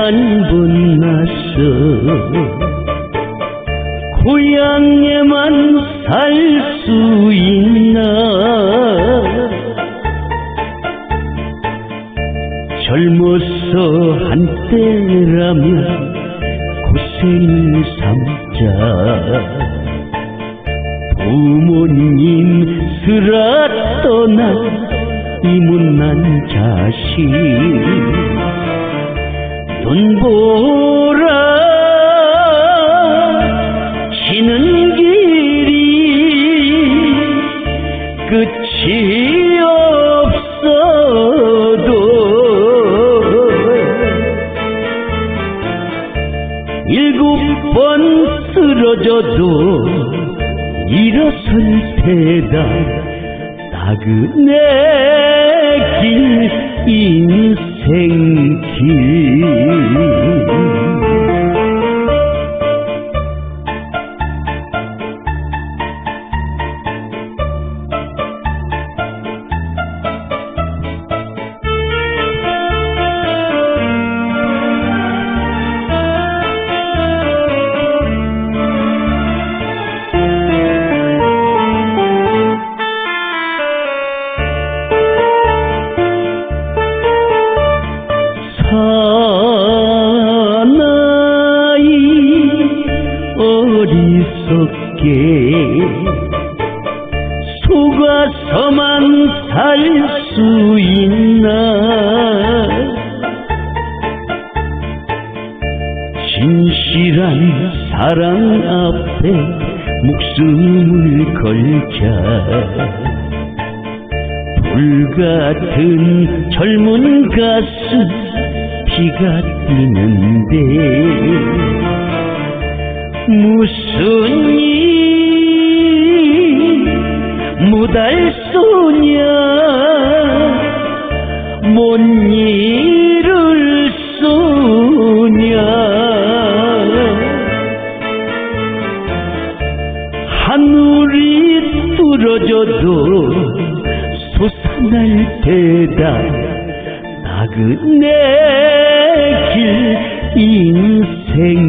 한번 났어 고향에만 살 수 있나? 젊어서 한때라면 고생을 삼자. 부모님 쓰라 떠난 이 못난 자식 쉬는 길이 끝이 없어도 일곱 번 쓰러져도 일어설 테다 나그네 길 인생길 어리석게 속아서만 살 수 있나? 진실한 사랑 앞에 목숨을 걸자. 불같은 젊은 가슴 피가 뛰는데 무슨 일 무달 소냐? 못 이룰 소냐? 하늘이 뚫어져도 솟아날 테다. 나그네 Sekil insekil